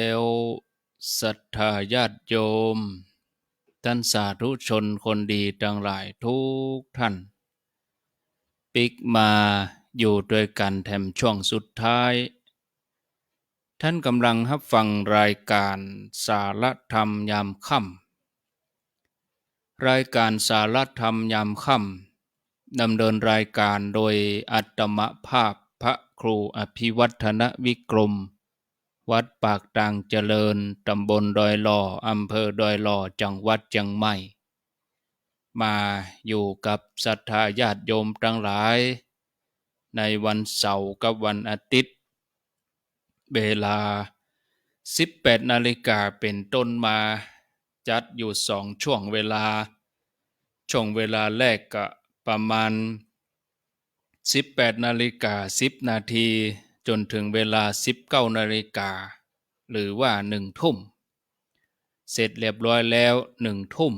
เอาแล้วศรัทธาญาติโยม ท่านสาธุชนคนดีทั้งหลายทุกท่าน ปิกมาอยู่ด้วยกันแถมช่วงสุดท้าย ท่านกำลังรับฟังรายการสารธรรมยามค่ำรายการสารธรรมยามค่ำดำเนินรายการโดยอัตมภาพพระครูอภิวัฒนวิกรม วัดปากต่างเจริญ ตำบลดอยหล่ออำเภอดอยหล่อจังหวัดเชียงใหม่ มาอยู่กับศรัทธาญาติโยมทั้งหลาย ในวันเสาร์กับวันอาทิตย์ เวลา 18 นาฬิกาเป็นต้นมา จัดอยู่สองช่วงเวลา ช่วงเวลาแรกก็ประมาณ 18 นาฬิกา 10 นาที จนถึงเวลา 19นาฬิกาหรือว่าหนึ่งทุ่ม เสร็จเรียบร้อยแล้วหนึ่งทุ่ม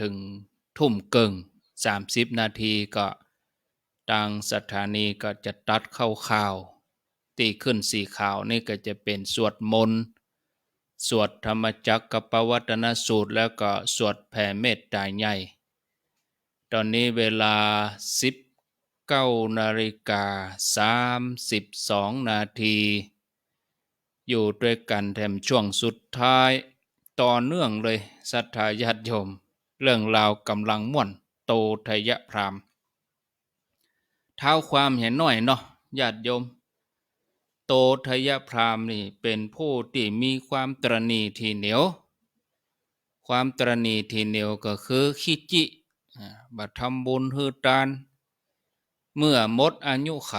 ถึงทุ่มเกิง30 นาทีก็ทางสถานีก็จะตัดเข้าข่าว ตีขึ้นสีขาวนี่ก็จะเป็นสวดมนต์สวดธรรมจักรกับปวัตนสูตรแล้วก็สวดแผ่เมตตาใหญ่ ตอนนี้เวลา 19นาฬิกา32นาที อยู่ด้วยกันแถมช่วงสุดท้าย ต่อเนื่องเลยศรัทธาญาติโยม เรื่องราวกำลังม่วนโตทยพรามเท้าความเห็นหน่อยเนาะญาติโยม โตทยพรามนี่เป็นผู้ที่มีความตรณีทีเหนียว ความตรณีทีเหนียวก็คือขี้จิบัตทำบุญฮือตาน เมื่อมดอายุไข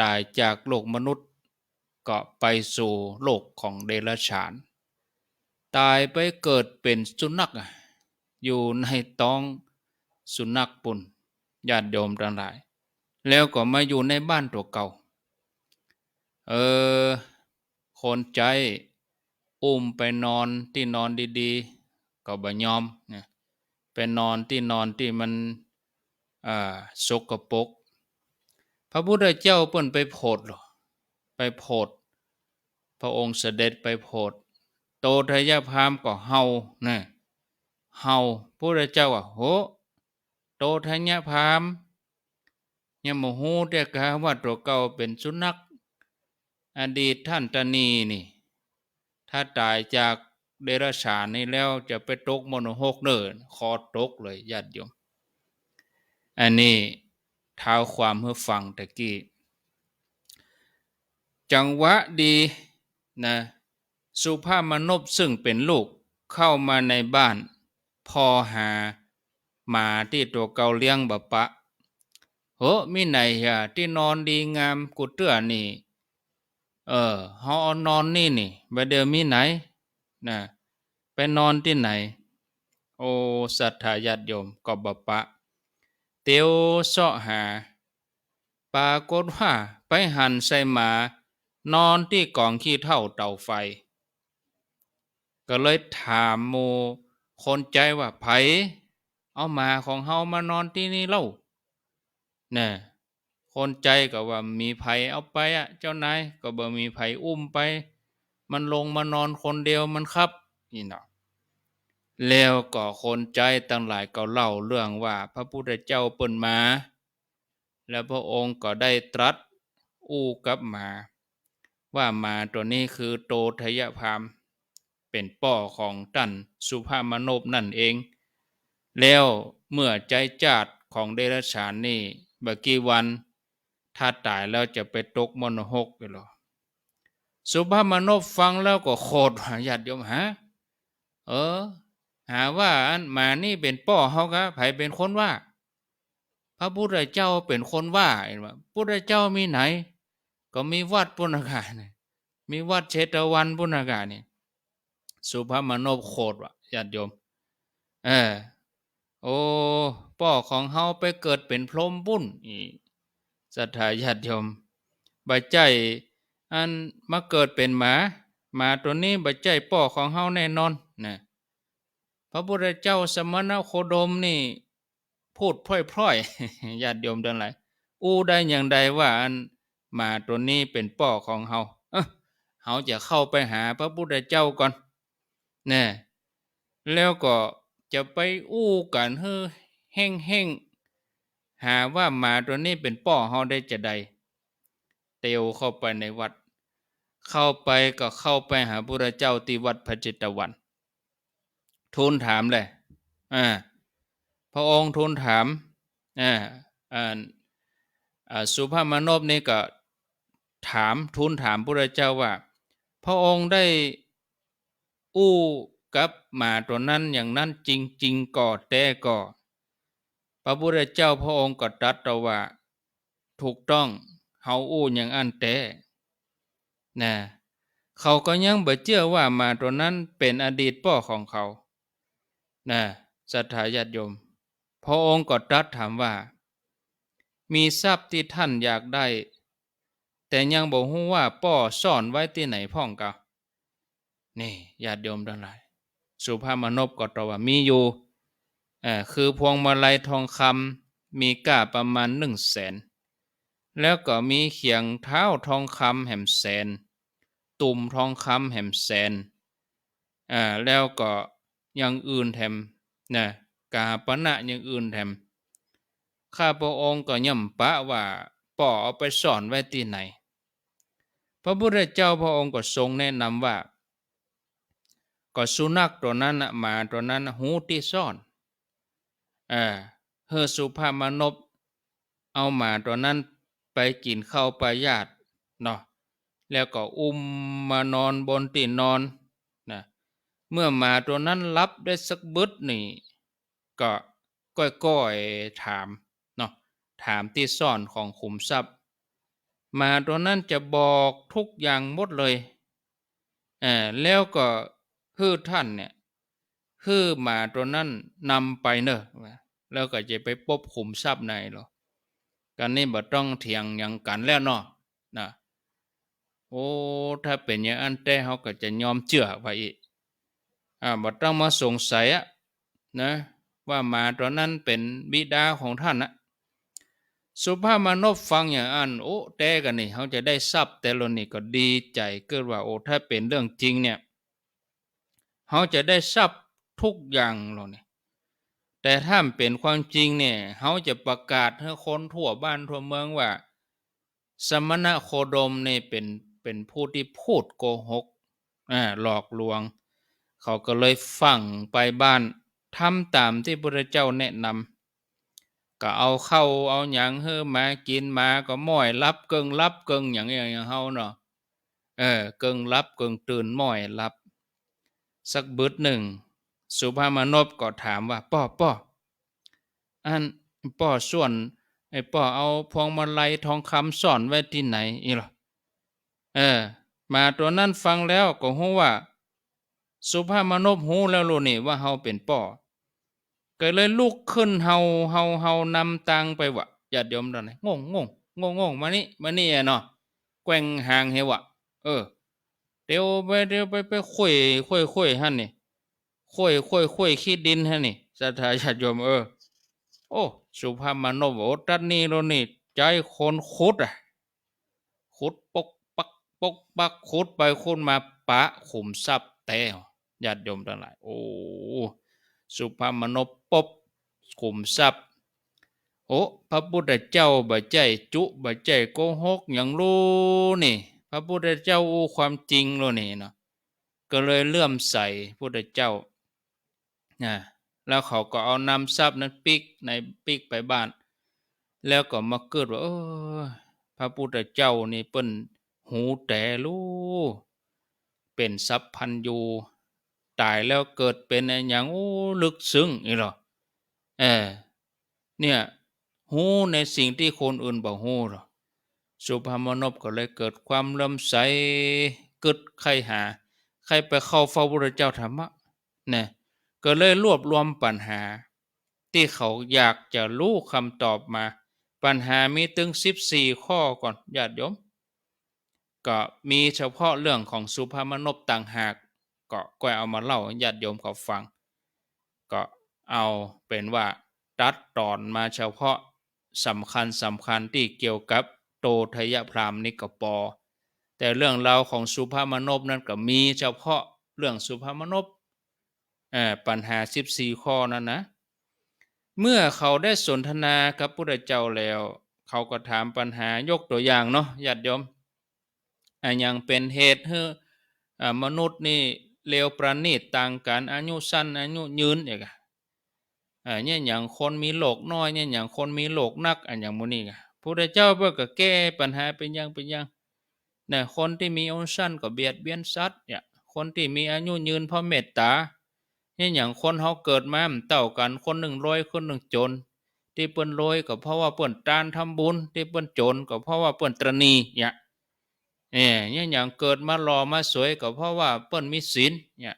ตายจากโลกมนุษย์ก็ไปสู่โลกของเดรัจฉาน ตายไปเกิดเป็นสุนัขอยู่ในต้องสุนัขปุ่นญาติโยมทั้งหลาย แล้วก็มาอยู่ในบ้านตัวเก่า เออ คนใจอุ้มไปนอนที่นอนดีๆ ก็บ่ยอมเนี่ยไปนอนที่นอนที่มันอ่าสกปรก ระพุทธเจ้าเปิ้นไปโพดหรอไปโพดพระองค์เสด็จไปโพดโตทยพามก็เฮานะเฮาพระพุทธเจ้าอะโหโตทยพามยังโมโหแต่กาว่าตัวเก่าเป็นสุนัข อดีตท่านตานีนี่ ถ้าตายจากเดรัจฉานนี่แล้วจะไปตกมโนหกเนินคอตกเลยญาติโยมอันนี้ ท้าความเพื่อฟังตะกี้ จังหวะดีนะสุภาพมนพซึ่งเป็นลูกเข้ามาในบ้าน พอหาหมาที่ตัวเกาเลี้ยงบะปะโหมีไหนฮะที่นอนดีงามกุเตื้อนี่ เออเฮานอนนี่นี่บเดี๋ยวมีไหนนะไปนอนที่ไหน โอ้ศรัทธาญาติโยมก็บปะ เตียวเสาะหา ปรากฏว่าไปหันใส่หมา นอนที่กองขี้เท่าเตาไฟ ก็เลยถามโมคนใจว่าไผเอาหมาของเฮามานอนที่นี่เล่าเนี่ยคนใจก็ว่ามีไผเอาไปอะ เจ้านายก็บ่มีไผอุ้มไป มันลงมานอนคนเดียวมันครับ นี่เนาะ แล้วก็คนใจตั้งหลายก็เล่าเรื่องว่าพระพุทธเจ้าเปิ้นมา แล้วพระองค์ก็ได้ตรัสอู้กับหมา ว่าหมาตัวนี้คือโตทยพามเป็นป่อของตันสุภามนพนั่นเอง แล้วเมื่อใจจาดของเดรัจฉานนี่บกี่วัน ถ้าตายแล้วจะไปตกมนหกไปหรอสุภามนพฟังแล้วก็โคตรญาติโยมฮะเออ หาว่าอันมานี่เป็นป่อเฮากะไผเป็นคนว่า พระพุทธเจ้าเป็นคนว่าเห็นว่าพุทธเจ้ามีไหน ก็มีวัดปุณกาเนี่ยมีวัดเชตวันปุณกาเนี่ยสุภามนพโคตรวะญาติโยม เออโอ้ป่อของเฮาไปเกิดเป็นพรหมบุญอีศรัทธาญาติโยมบใจอันมาเกิดเป็นหมาหมาตัวนี้บใจป่อของเฮาแน่นอนนะ พระพุทธเจ้าสมณโคดมนี่ พูดพร่อยๆญาติโยมทั้งหลายอู้ได้อย่างใดว่าอันมาตัวนี้เป็นป่อของเฮาเฮาจะเข้าไปหาพระพุทธเจ้าก่อนแน่แล้วก็จะไปอู้กันเฮ้แห้งๆหาว่าหมาตัวนี้เป็นป้อเฮาได้จะใด เตียวเข้าไปในวัด เข้าไปก็เข้าไปหาพระเจ้าที่วัดพระจิตวัน ทูลถามเลยอ่าพระองค์ทูลถามอ่าอ่าสุภาพมนพนี่ก็ถามทูลถามพระเจ้าว่า พระองค์ได้อู้กับหมาตัวนั้นอย่างนั้นจริง ๆก่อแต่ก่อพระพุทธเจ้าพระองค์ก็ตรัสว่าถูกต้องเฮาอู้อย่างอันแต่นะเขาก็ยังบ่เชื่อว่าหมาตัวนั้นเป็นอดีตพ่อของเขา นะสัทธาญาติโยม พระองค์ก็ตรัสถามว่า มีทรัพย์ที่ท่านอยากได้ แต่ยังบอกฮู้ว่าป้อซ่อนไว้ที่ไหนพ่องกะนี่ญาติโยมทั้งหลาย สุภาพมนพก็ตอบว่ามีอยู่อ่าคือพวงมาลัยทองคำมีก้าประมาณหนึ่งแสนแล้วก็มีเขียงเท้าทองคำแห่มแสน ตุ่มทองคำแห่มแสนอ่าแล้วก็ อยังอื่นแถมนะกาปณะอยังอื่นแถมข้าพระองค์ก็ย่ำปะว่าป่อเอาไปซ่อนไว้ที่ไหน พระพุทธเจ้าพระองค์ก็ทรงแนะนำว่า ก็สุนัขตัวนั้นมาตัวนั้นหูที่ซ่อนเออเฮอสุภาพมนพเอาหมาตัวนั้นไปกินข้าวปลายาตเนาะแล้วก็อุ้มมานอนบนตีนนอน เมื่อหมาตัวนั้นรับได้สักบึดนี่ ก็ก้อยๆถามเนาะถามที่ซ่อนของขุมทรัพย์หมาตัวนั้นจะบอกทุกอย่างหมดเลยเออแล้วก็คือท่านเนี่ยคือหมาตัวนั้นนำไปเนอะแล้วก็จะไปปบขุมทรัพย์ในหรอกันนี่บ่ต้องเถียงอย่างกันแล้วเนาะนะโอ้ถ้าเป็นอย่างอันแต่เขาก็จะยอมเชื่อไปอีก บ่ต้องมาสงสัยอะนะว่าหมาตัวนั้นเป็นบิดาของท่านนะสุภาพมนพฟังอย่างอันโอ้แต่กันนี่เขาจะได้ทรัพย์แต่ลนี่ก็ดีใจเกิดว่าโอ้ถ้าเป็นเรื่องจริงเนี่ยเขาจะได้ทรัพย์ทุกอย่างเราเนี่ยแต่ถ้าเป็นความจริงเนี่ยเขาจะประกาศให้คนทั่วบ้านทั่วเมืองว่า สมณะโคดมเนี่ยเป็นเป็นผู้ที่พูดโกหกอ่าหลอกลวง เขาก็เลยฟังไปบ้านทำตามที่พระเจ้าแนะนำก็เอาเข้าเอาหยังเฮ้อมากินมาก็ม้อยรับเกิงรับเกิงอย่างอย่างอย่างเฮาเนาะเออเกิงรับเกิงตื่นม้อยรับ สักบึดหนึ่ง สุภามนพก็ถามว่าป้อป้ออันป้อส่วนไอ้ป้อเอาพวงมาลัยทองคำซ่อนไว้ที่ไหนอีหรอเออ มาตัวนั้นฟังแล้วก็ฮู้ว่า สุภาพมนพฮู้แล้วรู้นี่ว่าเฮาเป็นป้อก็เลยลุกขึ้นเฮาเฮาเฮานำตังไปวะญาติโยมตอนไหนงงงงงงงมานี่มานี่เนาะแกว่งหางเฮวะเออเดี๋ยวไปเดี๋ยวไปไปคุยคุยคุยฮั่นนี่คุยคุยคุยขี้ดินฮั่นนี่สัทธาญาติโยมเออโอ้สุภาพมนพโอ้ตันนี่โรนี่ใจคนขุดอะขุดปกปักปกปักขุดไปขุดมาปะขุมทรัพย์แต่ ญาติโยมทั้งหลาย โอ้สุภาพมนพปบขุมทรัพย์โอ้พระพุทธเจ้าบ่ใจจุบ่ใจโกหกอย่างรู้นี่ พระพุทธเจ้าอู้ความจริงโลนี่เนาะก็เลยเลื่อมใสพุทธเจ้านะแล้วเขาก็เอานำทรัพย์นั้นปิกในปิกไปบ้าน แล้วก็มาเกิดว่าเออพระพุทธเจ้านี่เปิ้นหูแต่รู้เป็นทรัพย์พันยู ตายแล้วเกิดเป็นอย่างโอ้ลึกซึ้งนี่หรอเออเนี่ยหูในสิ่งที่คนอื่นบอกหูหรอสุภามนพก็เลยเกิดความลื่อมใสเกิดใครหา ใครไปเข้าเฝ้าพระเจ้าธรรมะเนี่ยก็เลยรวบรวมปัญหา ที่เขาอยากจะรู้คำตอบมา ปัญหามีถึงสิบสี่ข้อก่อนญาติโยมก็มีเฉพาะเรื่องของสุภามนพต่างหาก ก็ก็เอามาเล่าญาติโยมเขาฟัง ก็เอาเป็นว่าตัดตอนมาเฉพาะสำคัญสำคัญที่เกี่ยวกับโตทยพรามนิกปอ แต่เรื่องราวของสุภาพมนพนั้นก็มีเฉพาะเรื่องสุภาพมนพปัญหา 14 ข้อนั้นนะ เมื่อเขาได้สนทนากับพระเจ้าแล้ว เขาก็ถามปัญหายกตัวอย่างเนาะญาติโยมอันยังเป็นเหตุให้อมนุษย์นี่ เลวประณีตต่างกันอายุสั้นอายุยืนอีกอะอ่าเนี่ยอย่างคนมีโรคน้อยเนี่ยอย่างคนมีโรคหนักอันอย่างมื้นี้ก็พระเจ้าเพิ่นก็แก้ปัญหาเป็นย่างเป็นย่างนะคนที่มีอายุสั้นก็เบียดเบียนสัตว์เนี่ยคนที่มีอายุยืนเพราะเมตตาเนี่ยอย่างคนเฮาเกิดมามันเต่ากันคนหนึ่งรวยคนหนึ่งจน ที่เปิ้นรวยก็เพราะว่าเปิ้นตานทำบุญ ที่เปิ้นจนก็เพราะว่าเปิ้นตระหนีเนี่ย เนี่ยอย่างเกิดมาหล่อมาสวยก็เพราะว่าเปิ้นมีศีลเนี่ย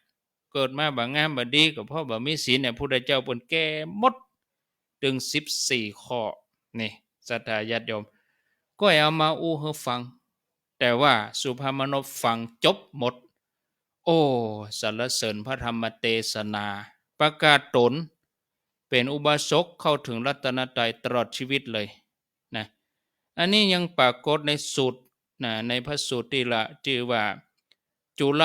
เกิดมาบ่งามบ่ดีก็เพราะบ่มีศีลเนี่ยพุทธเจ้าเปิ้นแก้หมดถึง14ข้อนี่ศรัทธาติโยม ก็เอามาอู้ให้ฟัง แต่ว่าสุภาพมนพฟังจบหมด โอ้สรรเสริญพระธรรมเทศนา ประกาศตน เป็นอุบาสกเข้าถึงรัตนตรัยตลอดชีวิตเลยนะอันนี้ยังปรากฏในสูตร นะในพระสูตรที่ละชื่อว่า จุล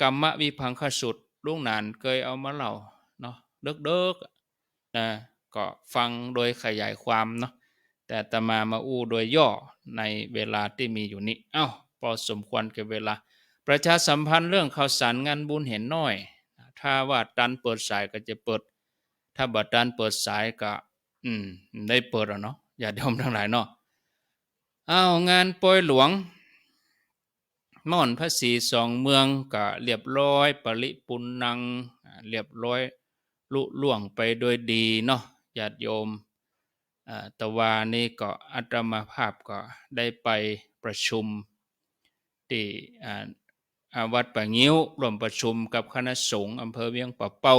กรรมวิพังคสูตรลุงนานเคยเอามาเล่าเนาะเด็กๆนะก็ฟังโดยขยายความเนาะแต่ตมามาอู้โดยย่อในเวลาที่มีอยู่นี้เอ้าพอสมควรกับเวลา ประชาสัมพันธ์เรื่องข่าวสารงานบุญเห็นน้อย ถ้าว่าดันเปิดสายก็จะเปิด ถ้าบัดดันเปิดสายก็อืมได้เปิดแล้วเนาะอย่าดมทั้งหลายเนาะเอางานปอยหลวง ม่อนพระศรีสองเมืองก็เรียบร้อย ปริปุนังเรียบร้อยลุล่วงไปโดยดีเนาะญาติโยมตะวานี่ก็อัตมาภาพก็ได้ไปประชุมที่อวัดป่างิ้วร่วมประชุมกับคณะสงฆ์อำเภอเวียงป่าเป้า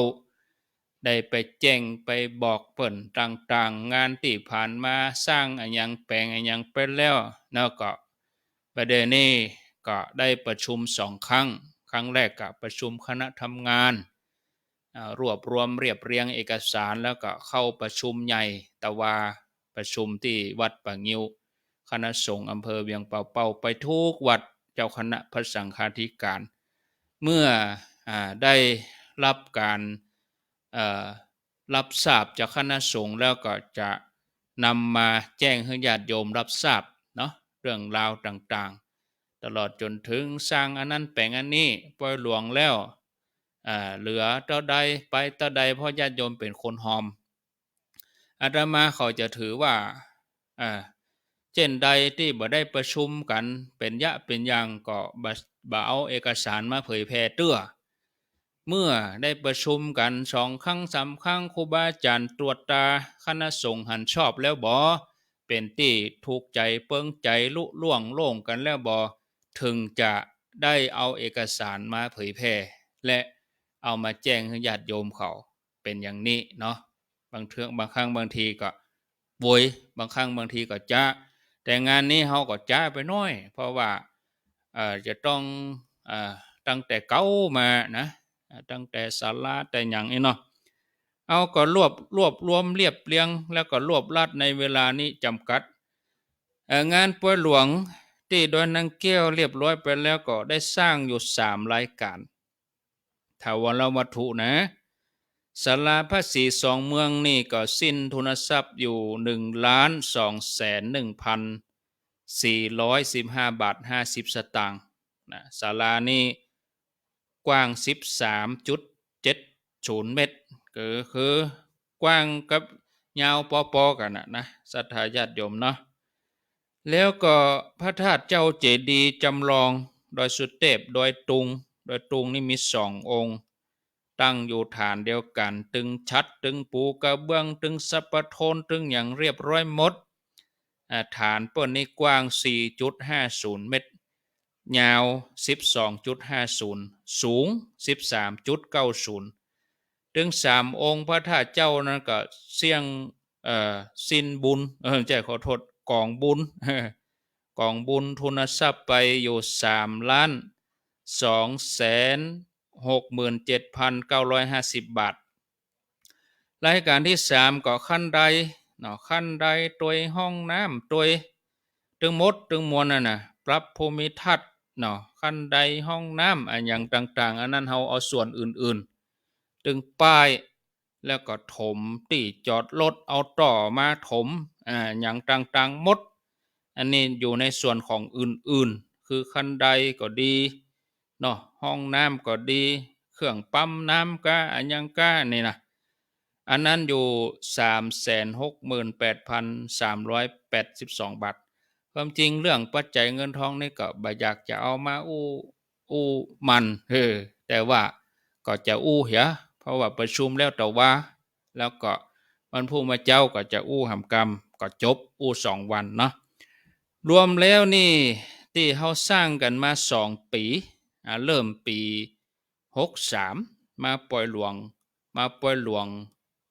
ได้ไปแจ้งไปบอกเปิ่นต่างๆ งานที่ผ่านมาสร้างอันยังแปลงอันยังเป็นแล้วแล้วก็ประเด็นนี้ ก็ได้ประชุมสองครั้ง ครั้งแรกกับประชุมคณะทำงาน รวบรวมเรียบเรียงเอกสารแล้วก็เข้าประชุมใหญ่ตะวาประชุมที่วัดป่างิ้ว คณะสงฆ์อำเภอเวียงเป่าเป่าไปทุกวัดเจ้าคณะพระสังฆาธิการ เมื่ออได้รับการรับทราบจากคณะสงฆ์แล้วก็จะนำมาแจ้งให้ญาติโยมรับทราบเนาะเรื่องราวต่าง ตลอดจนถึงสร้างอันนั้นแปลงอันนี้ปล่อยหลวงแล้วเหลือเท่าใดไปเท่าใดเพราะญาติโยมเป็นคนหอมอาตมาเขาจะถือว่าเช่นใดที่บ่ได้ประชุมกันเป็นยะเป็นย่างก็บ่บ่เอาเอกสารมาเผยแพร่เตื้อเมื่อได้ประชุมกันสองครั้งสามครั้งครูบาอาจารย์ตรวจตาคณะสงฆ์หันชอบแล้วบ่เป็นที่ถูกใจเปิงใจลุล่วงโล่งกันแล้วบ่ ถึงจะได้เอาเอกสารมาเผยแพร่และเอามาแจ้งให้ญาติโยมเขาเป็นอย่างนี้เนาะบางเทื่อบางครั้งบางทีก็โวยบางครั้งบางทีก็จะแต่งานนี้เขาก็จ้าไปน้อย เพราะว่าจะต้องอตั้งแต่เก้ามานะตั้งแต่สาราแต่หยังนี่เนาะเอาก็รวบรวบรวมเรียบเรียง แล้วก็รวบรัดในเวลานี้จำกัดงานป่วยหลวง ที่โดยนางแก้วเรียบร้อยไปแล้วก็ได้สร้างอยู่สามรายการถาวรวัตถุนะศาลาพระศรีสองเมืองนี่ก็สิ้นทุนทรัพย์อยู่หนึ่งล้านสองแสนหนึ่งพัน415บห้าบาท50สตางค์นะศาลานี่กว้าง13.70เจ็ดศูนย์เมตรก็คือกว้างกับยาวปอๆกันนะนะศรัทธาญาติโยมเนาะ แล้วก็พระธาตุเจ้าเจดีย์จำลองโดอยสุเทพโดอยตุงโดอยตุงนี่มีสององค์ ตั้งอยู่ฐานเดียวกัน ตึงชัด ตึงปูกระเบื้องตึงสัปะโทนตึงอย่างเรียบร้อยหมดฐานเปิ้นนี่กว้าง 4.50 เมตร ยาว 12.50 สูง 13.90 ถึงสามองค์พระธาตุเจ้านั้นก็เสี่ยงเอ่อสินบุญเออใจขอโทษ กองบุญกองบุญทุนทรัพย์ไปอยู่3ล้าน2แสน67,950บาท รายการที่สามก็ขั้นใดเนาะขั้นใดตัวห้องน้ำตัวตึงมดตึงมวลน่ะนะปรับภูมิทัศน์เนาะคันใดห้องน้ำอันอย่างต่าง ๆ อันนั้นเฮาเอาส่วนอื่นๆ ตึงป้ายแล้วก็ถมตีจอดรถเอาต่อมาถม อ่าอย่างต่างๆมด อันนี้อยู่ในส่วนของอื่นๆ คือคันใดก็ดีเนาะห้องน้ำก็ดี เครื่องปั๊มน้ำก็อันยังก็นี่นะอันนั้นอยู่ 368,382 บาท ความจริงเรื่องปัจจัยเงินทองนี่ก็บอยากจะเอามาอู้อู้มันเออแต่ว่าก็จะอู้เหียเพราะว่าประชุมแล้วแต่ว่า แล้วก็วันพรุ่งมาเจ้าก็จะอู้หำกรรม ก็จบอู้สองวันเนาะรวมแล้วนี่ที่เขาสร้างกันมาสองปีอ่าเริ่มปีหกสามมาปล่อยหลวงมาปล่อยหลวง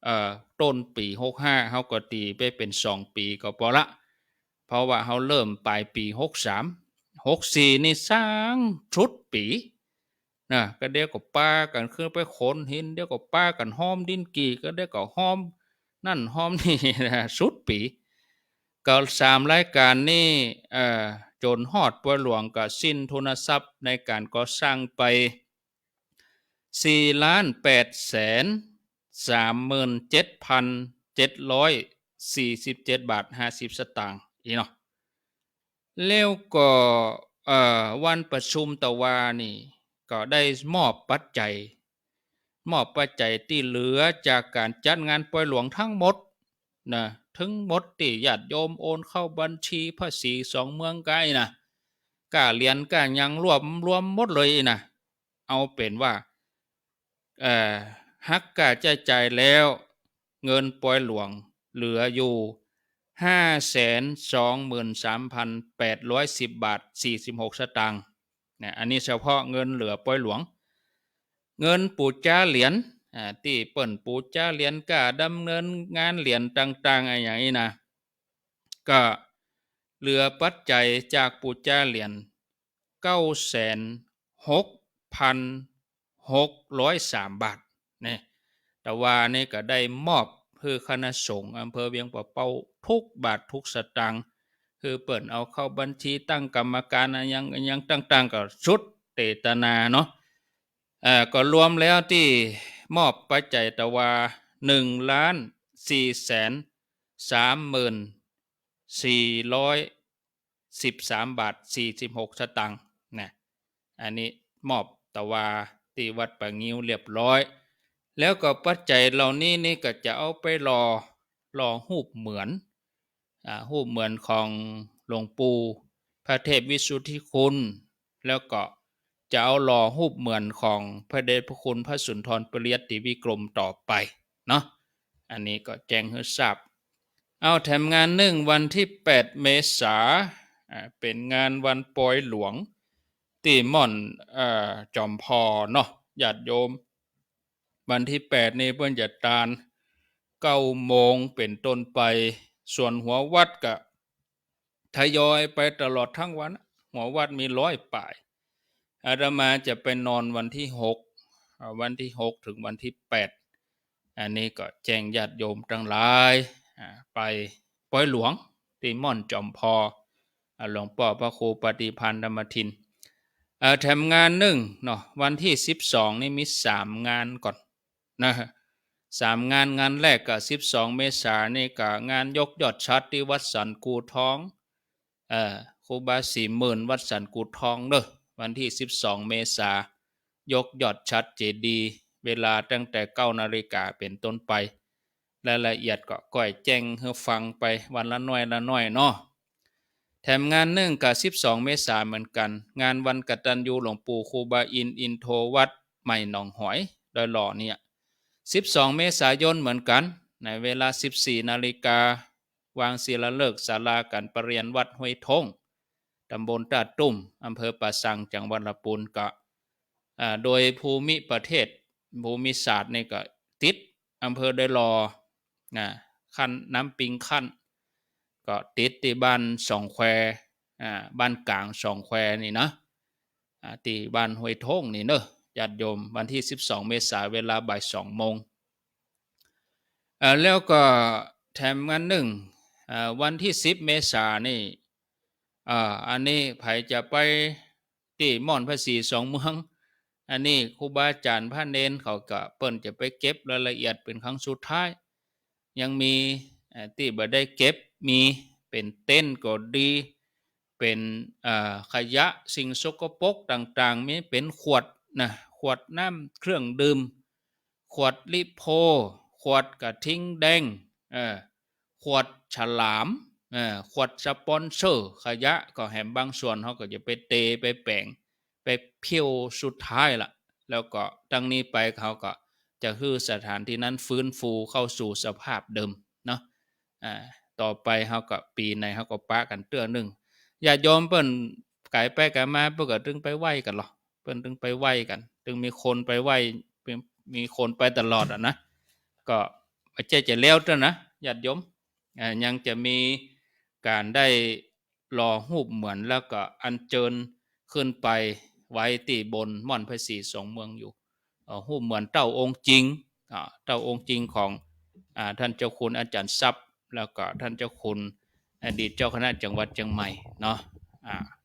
เอ่อต้นปีหกห้าเขาก็ตีไปเป็นสองปีก็พอละ เพราะว่าเขาเริ่มปลายปีหกสามหกสี่นี่สร้างชุดปีนะก็เดียวก็ป้ากันขึ้นไปขนหินเดียวก็ป้ากันห้อมดินกีก็เดียวก็ห้อม นั่นหอมนี่นะสุดปีก็สามรายการนี่เอ่อจนฮอดปัวหลวงก็สิ้นทุนทรัพย์ในการก่อสร้างไป4ล้าน8แสน37,747 บาท 50 สตางค์อีเนาะแล้วก็วันประชุมตะวานี่ ก็ได้มอบปัจจัย มอบปัจจัยที่เหลือจากการจัดงานปล่อยหลวงทั้งหมดนะทั้งหมดที่ญาติโยมโอนเข้าบัญชีภาษีสองเมืองไกลนะก้าเรียนก้ายังรวมรวมหมดเลยนะเอาเป็นว่าเอ่อหักกาจ่ายจ่ายแล้ว เงินปล่อยหลวงเหลืออยู่ห้าแสนสองหมื่นสามพันแปดร้อยสิบบาทสี่สิบหกสตางค์นี่ยอันนี้เฉพาะเงินเหลือปล่อยหลวง เงินปูจ้าเหรียญอ่าที่เปิ่นปูจ้าเหรียญก็ดำเนินงานเหรียญต่างๆอะไรอย่างนี้นะก็เหลือปัจจัยจากปูจ้าเหรียญเก้าแสนหกพันหกร้อยสามบาทนี่แต่ว่านี่ก็ได้มอบเพื่อคณะสงฆ์อำเภอเวียงป่าเป้าทุกบาททุกสตางค์คือเปิ่นเอาเข้าบัญชีตั้งกรรมการอะไรอยังอยังต่างๆก็ชุดเตตนาเนาะ ก็รวมแล้วที่มอบปัจจัยตะวาหนึ่งล้านสี่แสนสามหมื่นสี่ร้อยสิบสามบาทสี่สิบหกสตางค์นะอันนี้มอบตะวาที่วัดปะงิ้วเรียบร้อย แล้วก็ปัจจัยเหล่านี้นี่ก็จะเอาไปรอรอหูปเหมือนอหูปเหมือนของหลวงปู่พระเทพวิสุทธิคุณ แล้วก็ จะเอาหล่อรูปเหมือนของพระเดชพระคุณพระสุนทรปริยติวิกรมต่อไปเนาะอันนี้ก็แจ้งให้ทราบ เอาแถมงานหนึ่งวันที่ 8 เมษาเป็นงานวันปอยหลวงตีม่อนอจอมพอเนาะญาติโยม วันที่ 8 นี้เพิ่อนจะตานเก้าโมงเป็นต้นไปส่วนหัววัดก็ทยอยไปตลอดทั้งวัน หัววัดมีร้อยป่าย อาตมาจะไปนอนวันที่หกวันที่หกถึงวันที่แปดอันนี้ก็แจ้งญาติโยมทั้งหลายไปปอยหลวงที่ม่อนจอมพอหลวงพ่อพระครูปฏิพันธ์ธรรมทินอ่าแถมงานหนึ่งเนาะวันที่สิบสองนี่มีสามงานก่อนนะฮะสามงานงานแรกก็สิบสองเมษายนนี่ก็งานยกยอดชัดที่วัดสันกูทองเอ่อครูบาสี่หมื่นวัดสันกูทองเด้อ วันที่ 12 เมษายกยอดชัดเจดี เวลาตั้งแต่9นาฬิกาเป็นต้นไป รายละเอียดก็ก่อยแจ้งให้ฟังไปวันละน้อยละน้อยเนาะแถมงานหนึ่งกับ 12 เมษาเหมือนกัน งานวันกตัญญูหลวงปู่ครูบาอินอินโทวัดใหม่หนองหอยดอยหล่อเนี่ย 12 เมษายนเหมือนกัน ในเวลา 14 นาฬิกาวางศิลาฤกษ์ศาลาการประเรียนวัดห้วยทง ตำบลตาตุ่มอำเภอป่าสังจังหวัดลำพูนก็โดยภูมิประเทศภูมิศาสตร์นี่ก็ติดอำเภอได้รอนะขั้นน้ำปิงขั้นก็ติดที่บ้านสองแควอ่าบ้านกลางสองแควนี่นะอ่าที่บ้านห้วยทงนี่เนอะญาติโยมวันที่ 12 เมษายนเวลาบ่ายสองโมงอ่าแล้วก็แถมงานหนึ่งอ่าวันที่ 10 เมษายนนี่ อ่าอันนี้ไผจะไปติที่ม่อนพระศรีสองเมือง อันนี้ครูบาอาจารย์พระเนนเขาก็เปิ้นจะไปเก็บรายละเอียดเป็นครั้งสุดท้าย ยังมีที่บ่ได้เก็บมีเป็นเต้นก็ดี เป็นขยะสิ่งสกปรกต่างๆมีเป็นขวดนะขวดน้ำเครื่องดื่ม ขวดลิโพ ขวดกระทิงแดงขวดฉลาม ขวดสปอนเซอร์ขยะก็แหมบางส่วนเขาก็จะไปเตไปแปลงไปเพียวสุดท้ายละแล้วก็ตั้งนี้ไปเขาก็จะคือสถานที่นั้นฟื้นฟูเข้าสู่สภาพเดิมเนาะต่อไปเขาก็ปีในเขาก็ปะกันเตื้อหนึ่งอย่าโยมเปิ้นไก่ไปไก่มาเปิ้นก็ตึงไปไหวกันหรอเปิ้นตึงไปไหวกัน ตึงมีคนไปไหวมีคนไปตลอดอะนะก็ไม่ใช่จะแล้วเท่านะญาติโยมอ่ายังจะมี การได้รอหูปเหมือนแล้วก็อัญเชิญขึ้นไปไว้ตีบนม่อนพระศรีสองเมืองอยู่หูปเหมือนเต้าองค์จริงเต้าองค์จริงของอท่านเจ้าคุณอาจารย์ทรัพย์ แล้วก็ท่านเจ้าคุณอดีตเจ้าคณะจังหวัดเชียงใหม่เนาะ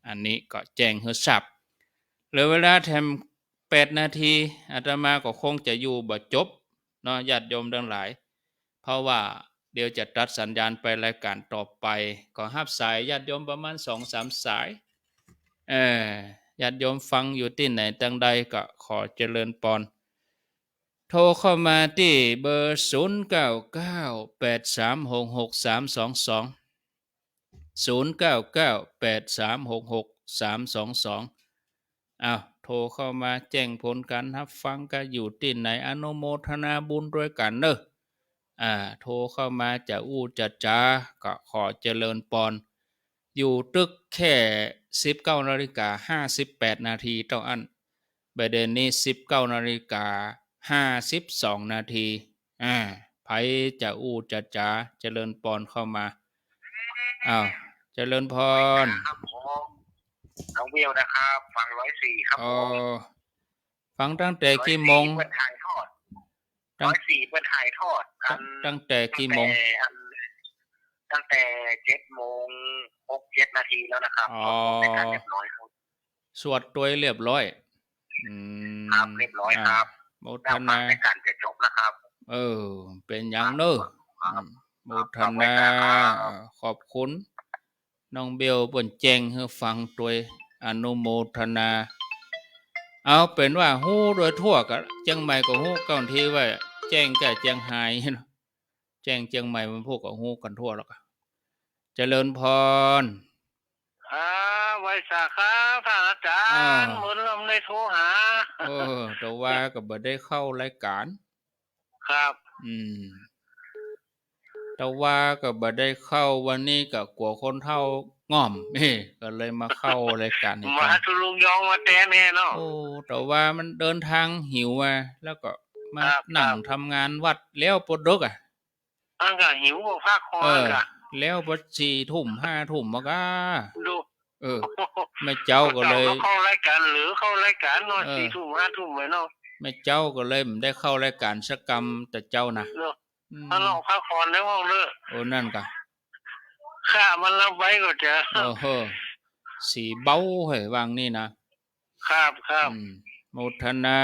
อันนี้ก็แจ้งให้ทราบเหลือเวลาแถมแปดนาทีอาตมาก็คงจะอยู่บ่จบเนาะญาติโยมทั้งหลาย เพราะว่า เดี๋ยวจะตัดสัญญาณไปรายการต่อไปก็ห้าสายญาติโยมประมาณสองสามสายเออญาติโยมฟังอยู่ที่ไหนตั้งใดก็ขอเจริญปอนโทรเข้ามาที่เบอร์ศูนย์เก้าเก้าแปดสามหกหกสามสองสองศูนย์เก้าเก้าแปดสามหกหกสามสองสองอ้าวโทรเข้ามาแจ้งผลการรับฟังกันอยู่ที่ไหนอนุโมทนาบุญด้วยกันเนอะ อ่าโทรเข้ามาจะอู้จะจ้าก็ขอเจริญปอนอยู่ตึกแค่สิบเก้านาฬิกาห้าสิบแปดนาทีเท่าอันประเด็นนี้สิบเก้านาฬิกาห้าสิบสองนาทีอ่าไผจะอู้จะจ้าเจริญปอนเข้ามาอ้าวเจริญพรครับผมน้องเบลนะครับ ฟังร้อยสี่ครับอ๋ผอมฟังตั้งแต่กี่โมง104เพื่อนถ่ายทอดตั้ง ร้อยสี่เพื่อนถ่ายทอดอันตั้งแต่กี่โมงตั้แต่อันตั้งแต่เจ็ดโมงหกเจ็ดนาทีแล้วนะครับอ๋อในการเรียบร้อยครับสวดตัวเรียบร้อยอืมครับเรียบร้อยครับโมทแล้วฟันางในการจะจบนะครับ เออ เป็นอย่างเนอะครับอืมโมทนาขอบคุณน้องเบลเปิ่นแจ้งให้ฟังตัวอนุโมทนา เอาเป็นว่าฮู้โดยทั่วก็เจียงใหม่ก็ฮู้ก่อนที่ว่า แจ้งแก่เจียงไฮ้เนาะแจ้งเจียงใหม่มันพวกก็ฮู้กันทั่วแล้วก็เจริญพรครับไว้สาครับท่านอาจารย์อ่าหมุนลมในโทรหาเออแต่ว่าก็บ่ได้เข้ารายการ ครับ อืมแต่ว่าก็บ่ได้เข้าวันนี้ก็กลัวคนเท่าง่อมเอ้ก็เลยมาเข้ารายการอีกคมารั้งทุลุงยองมาแตนแน่เนาะโอ้แต่ว่ามันเดินทางหิวมาแล้วก็ มาครับนั่งครับทำงานวัดแล้วปวดดกอะอันก็หิวบ่พักคอเออนก็แล้วปวดสี่ทุ่มห้าทุ่มมากะดูเออแม่เจ้าก็เลยจ้เข้ารายการหรือเข้ารายการเนาะเออสี่ทุ่มห้าทุ่มไว้เนาะแม่เจ้าก็เลยไม่ได้เข้ารายการสักกรรมแต่เจ้านะเนาะอืมถ้าเราพักผ่อนได้ห้องเลิกโอ้นั่นกะข้ามันรับไว้ก็จะโอ้โหสีเบ้าเหยวางนี่นะครับครับอืมโมทนา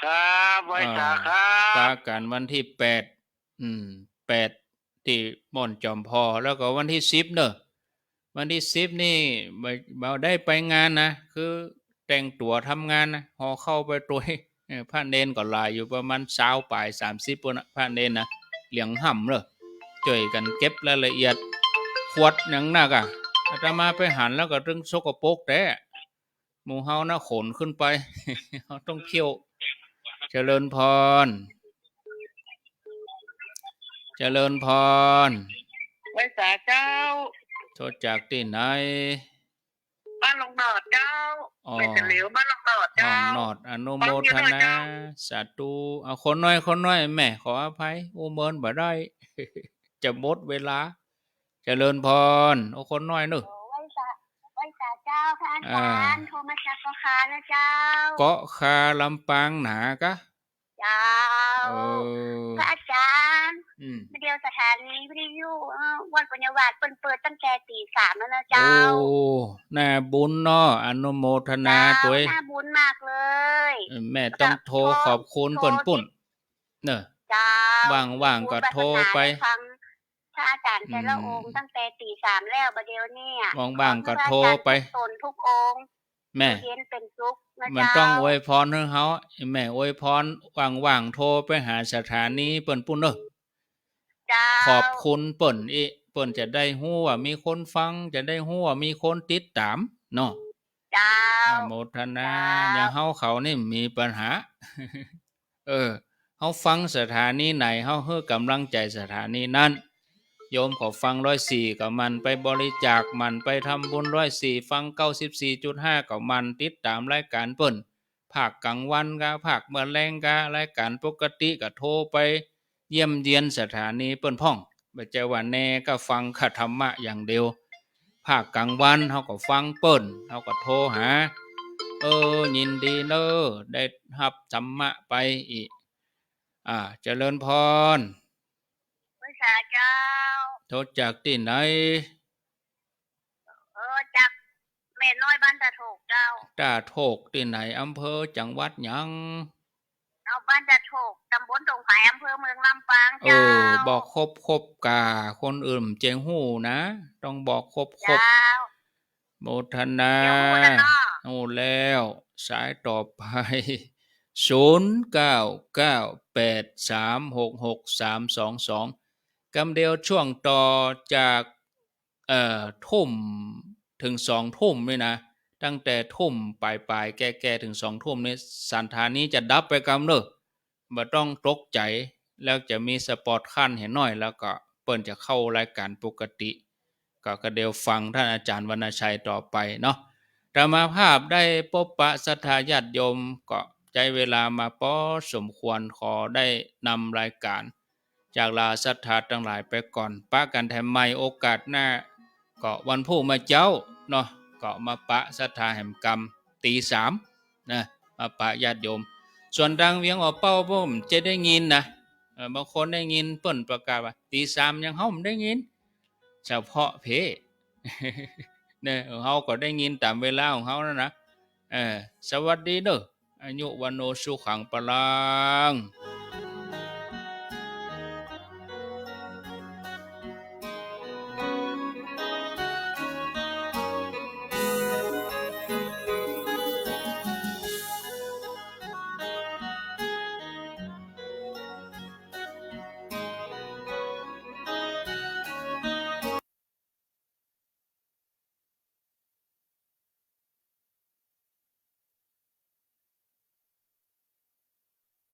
ครับไว้จ้าครัปาบกันวันที่แปดอืมแปดที่ม่อนจอมพอแล้วก็วันที่สิบเนอะวันที่สิบนี่ไม่ไม่ได้ไปงานนะคือแต่งตัวทำงานนะหอเข้าไปตัวเออพระเนนก็หลายอยู่ประมาณสาวปลายสามสิบปนะพระเนนนะเหลียงห่ำเลยช่วยกันเก็บรายละเอียดขวดหนังหนักอะอาตมาไปหันแล้วก็เรื่องสกปรกแต่หมูเฮานะขนขึ้นไปเขาต้องเคี่ยว เจริญพร เจริญพรไว้จ้าเจ้าโทษจากที่ไหน บ้านลงหนอดเจ้าอ๋อ ไม่จะเหลวบ้านลงหนอดห้อเจ้า งนอดอนุโมทนา สาธุเอาคนน้อยคนน้อยแม่ขออภัยอุเมินบ่ได้ จะหมดเวลา เจริญพรเอาคนน้อยเนอะ เจ้าพระอาอ่าจารย์โทรมาจากกะคาแล้วเจ้า เกาะคาลำปางหนากะเจ้าเออพระอาจารย์อืมเดียวสถานีวิทยุเอ่อวันปัญญาวาสเปิดเปิดตั้งแต่ตีสามแล้วนะโอ้เจ้าน่าบุญเนาะอนุโมทนาเจ้าตัวเองน่าบุญมากเลย แม่ต้องโทรขอบคุณเปิ่นปุ่นเนอะเจ้าว่างๆก็โทรไปฟัง พระอาจารย์แต่ละอืมองค์ตั้งแต่ตีสามแล้วประเดี๋ยวเนี่ยว่างๆก็โทรไปตนทุกองค์แม่เย็นเป็นสุขนะมันเจ้าต้องอวยพรให้เฮาแม่อวยพรว่างๆโทรไปหาสถานีเปิ่นปุ่นเนอะเจ้าขอบคุณเปิ่นอีเปิ่นจะได้ฮู้ว่ามีคนฟังจะได้ฮู้ว่ามีคนติดตามเนาะเจ้าอนุโมทนาครับอย่าเฮาเขานี่มีปัญหา เออเฮาฟังสถานีไหนเฮาให้กำลังใจสถานีนั้น โยมขอฟังร้อยสี่กับมันไปบริจาคมันไปทำบุญร้อยสี่ฟังเก้าสิบสี่จุดห้ากับมันติดตามรายการเปิ่นภาคกลางวันกะภาคเมื่อแรงกะรายการปกติก็โทรไป เยี่ยมเยียนสถานีเปิ้นพ่องบ่ใช่ว่าแน่ก็ฟังคธรรมะอย่างเดียวภาคกลางวันเฮาก็ฟังเปิ้นเฮาก็โทรหา เออยินดีเด้อได้รับธรรมะไปอีกอ่าเจริญพร สาเจ้าโทษจากที่ไหน เออจากแม่น้อยบ้านตะโถกเจ้าตาโทกที่ไหนอำเภอจังหวัดหยัง เอาบ้านตะโถกตำบลตรงไผ่อำเภอเมืองลำปางเอเจ้าอ บอกครบครบกา คนอื่นเจงหู้นะ ต้องบอกครบครบเจ้าโมทนา เดี๋ยวพูดนะเนาะโอ้แล้ว สายต่อไป ศูนย์เก้าเก้าแปดสามหกหกสามสองสอง กำเดียวช่วงต่อจากเอ่อทุ่มถึงสองทุ่มเลยนะ ตั้งแต่ทุ่มปลายปลายแก่แก่ถึงสองทุ่มนี้สันทานี้จะดับไปกำเนอะบ่ต้องตกใจแล้วจะมีสปอร์ตขั้นเห็นหน่อยแล้วก็เปิ้นจะเข้ารายการปกติ ก็กระเดียวฟังท่านอาจารย์วรรณชัยต่อไปเนาะธรรมาภาพได้พบปะสัทธาญาติโยมก็ใจเวลามาพอสมควรขอได้นำรายการ จากลาศรัทธาทั้งหลายไปก่อนปะกันแถมใหม่โอกาสหน้าก็วันผู้มาเจ้าเนาะก็มาปะศรัทธาแห่งกรรมตีสามนะมาปะญาติโยม ส่วนดังเวียงออกเป้าผมจะได้ยินนะบางคนได้ยินเปิ้นประกาศว่าตีสามยังเฮาไม่ได้ยิน เฉพาะเพเนี่ยเฮาก็ได้ยินตามเวลาของเฮานั่นะเออสวัสดีเด้ออายุวันโนสุขังปลัง